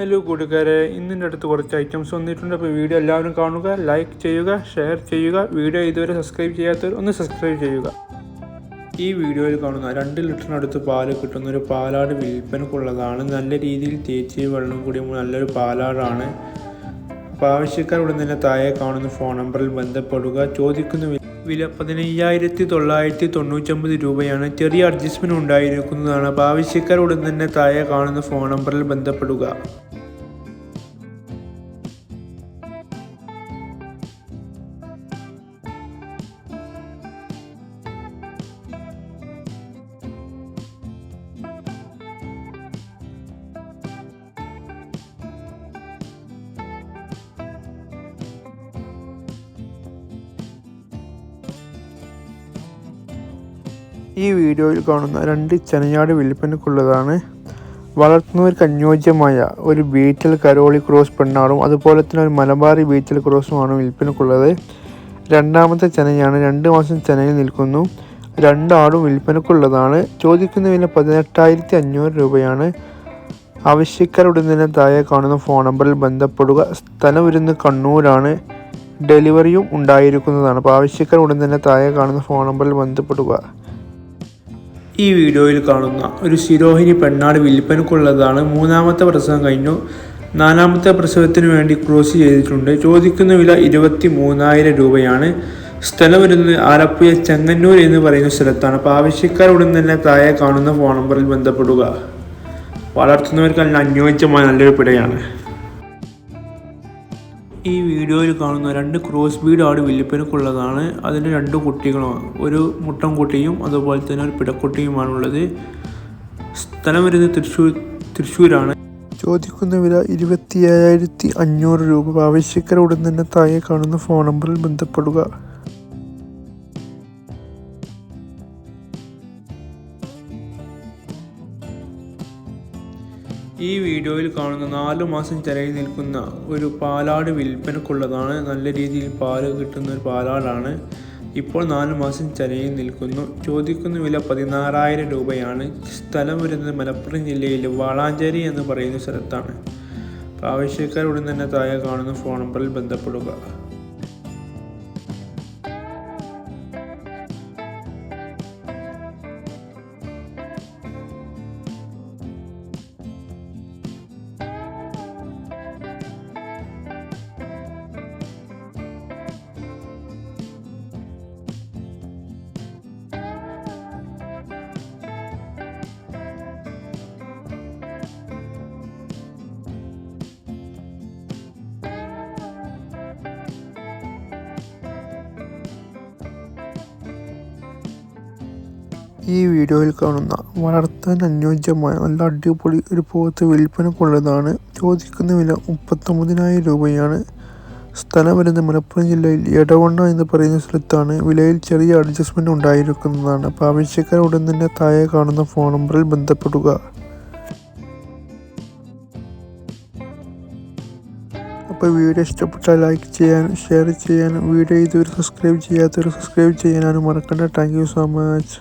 Hello കൂട്ടുകാരെ. ഇന്നിന്റെ അടുത്ത് കുറച്ച് ഐറ്റംസ് വന്നിട്ടുണ്ട്. അപ്പോൾ വീഡിയോ എല്ലാവരും കാണുക ലൈക്ക് ചെയ്യുക ഷെയർ ചെയ്യുക. വീഡിയോ ഇതുവരെ സബ്സ്ക്രൈബ് ചെയ്യാത്തവർ ഒന്ന് സബ്സ്ക്രൈബ് ചെയ്യുക. ഈ വീഡിയോയിൽ കാണുന്ന രണ്ട് ലിറ്ററിനടുത്ത് പാൽ കിട്ടുന്ന ഒരു പാലാട് വിൽപ്പനക്കുള്ളതാണ്. നല്ല രീതിയിൽ തേച്ച് വെള്ളം കൂടി നല്ലൊരു പാലാടാണ്. അപ്പോൾ ആവശ്യക്കാർ ഉടൻ തന്നെ കാണുന്ന ഫോൺ നമ്പറിൽ ബന്ധപ്പെടുക. ചോദിക്കുന്ന വില പതിനയ്യായിരത്തി തൊള്ളായിരത്തി തൊണ്ണൂറ്റൊമ്പത് രൂപയാണ്. ചെറിയ അഡ്ജസ്റ്റ്മെന്റ് ഉണ്ടായിരിക്കുന്നതാണ്. അപ്പോൾ ആവശ്യക്കാർ ഉടൻ തന്നെ താഴെ കാണുന്ന ഫോൺ നമ്പറിൽ ബന്ധപ്പെടുക. ഈ വീഡിയോയിൽ കാണുന്ന രണ്ട് ചെനയാട് വിൽപ്പനക്കുള്ളതാണ് വളർത്തുന്നവർക്ക് അനുയോജ്യമായ ഒരു ബീറ്റൽ കരോളി ക്രോസ് പെണ്ണാറും അതുപോലെ തന്നെ ഒരു മലബാറി ബീറ്റൽ ക്രോസുമാണ് വിൽപ്പനക്കുള്ളത് രണ്ടാമത്തെ ചനയാണ് രണ്ട് മാസം ചനയിൽ നിൽക്കുന്നു. രണ്ടാടും വിൽപ്പനക്കുള്ളതാണ് ചോദിക്കുന്ന വില പതിനെട്ടായിരത്തി അഞ്ഞൂറ് രൂപയാണ്. ആവശ്യക്കാരുടെ തന്നെ താഴെ കാണുന്ന ഫോൺ നമ്പറിൽ ബന്ധപ്പെടുക. സ്ഥലം വരുന്നത് കണ്ണൂരാണ് ഡെലിവറിയും ഉണ്ടായിരിക്കുന്നതാണ്. അപ്പോൾ ആവശ്യക്കാർ ഉടൻ തന്നെ താഴെ കാണുന്ന ഫോൺ നമ്പറിൽ ബന്ധപ്പെടുക. ഈ വീഡിയോയിൽ കാണുന്ന ഒരു ശിരോഹിണി പെണ്ണാട് വിൽപ്പനക്കുള്ളതാണ് മൂന്നാമത്തെ പ്രസവം കഴിഞ്ഞു. നാലാമത്തെ പ്രസവത്തിന് വേണ്ടി ക്രോസ് ചെയ്തിട്ടുണ്ട്. ചോദിക്കുന്ന വില ഇരുപത്തി മൂന്നായിരം രൂപയാണ്. സ്ഥലം വരുന്നത് ആലപ്പുഴ ചെങ്ങന്നൂർ എന്ന് പറയുന്ന സ്ഥലത്താണ്. അപ്പോൾ ആവശ്യക്കാർ ഉടൻ തന്നെ താഴെ കാണുന്ന ഫോൺ നമ്പറിൽ ബന്ധപ്പെടുക. വളർത്തുന്നവർക്ക് നല്ല അനുയോജ്യമായ നല്ലൊരു പിടയാണ്. ഈ വീഡിയോയിൽ കാണുന്ന രണ്ട് ക്രോസ് ബീഡ് ആട് വില്ലിപ്പനക്കുള്ളതാണ് അതിന് രണ്ട് കുട്ടികളാണ്. ഒരു മുട്ടൻകുട്ടിയും അതുപോലെ തന്നെ ഒരു പിടക്കുട്ടിയുമാണുള്ളത്. സ്ഥലം വരുന്നത് തൃശ്ശൂർ തൃശ്ശൂരാണ്. ചോദിക്കുന്ന വില ഇരുപത്തി അയ്യായിരത്തി അഞ്ഞൂറ് രൂപ. ആവശ്യക്കാർ ഉടൻ തന്നെ താഴെ കാണുന്ന ഫോൺ നമ്പറിൽ ബന്ധപ്പെടുക. ഈ വീഡിയോയിൽ കാണുന്ന നാലു മാസം ചിലയിൽ നിൽക്കുന്ന ഒരു പാലാട് വിൽപ്പനക്കുള്ളതാണ്. നല്ല രീതിയിൽ പാൽ കിട്ടുന്ന ഒരു പാലാടാണ്. ഇപ്പോൾ നാലു മാസം ചിലയിൽ നിൽക്കുന്നു. ചോദിക്കുന്ന വില പതിനാറായിരം രൂപയാണ്. സ്ഥലം വരുന്നത് മലപ്പുറം ജില്ലയിലെ വാളാഞ്ചേരി എന്ന് പറയുന്ന സ്ഥലത്താണ്. ആവശ്യക്കാർ ഉടൻ തന്നെ താഴെ കാണുന്ന ഫോൺ നമ്പറിൽ ബന്ധപ്പെടുക. ഈ വീഡിയോയിൽ കാണുന്ന വളർത്താൻ അനുയോജ്യമായ നല്ല അടിപൊളി ഒരു പോത്ത് വിൽപ്പനക്കുള്ളതാണ് ചോദിക്കുന്ന വില മുപ്പത്തൊമ്പതിനായിരം രൂപയാണ്. സ്ഥലം വരുന്നത് മലപ്പുറം ജില്ലയിൽ എടവണ്ണ എന്ന് പറയുന്ന സ്ഥലത്താണ്. വിലയിൽ ചെറിയ അഡ്ജസ്റ്റ്മെന്റ് ഉണ്ടായിരിക്കുന്നതാണ്. അപ്പോൾ ആവശ്യക്കാർ ഉടൻ തന്നെ താഴെ കാണുന്ന ഫോൺ നമ്പറിൽ ബന്ധപ്പെടുക. അപ്പോൾ വീഡിയോ ഇഷ്ടപ്പെട്ടാൽ ലൈക്ക് ചെയ്യാനും ഷെയർ ചെയ്യാനും വീഡിയോ ഇതുവരെ സബ്സ്ക്രൈബ് ചെയ്യാത്തവർ സബ്സ്ക്രൈബ് ചെയ്യാനും മറക്കണ്ട. Thank you so much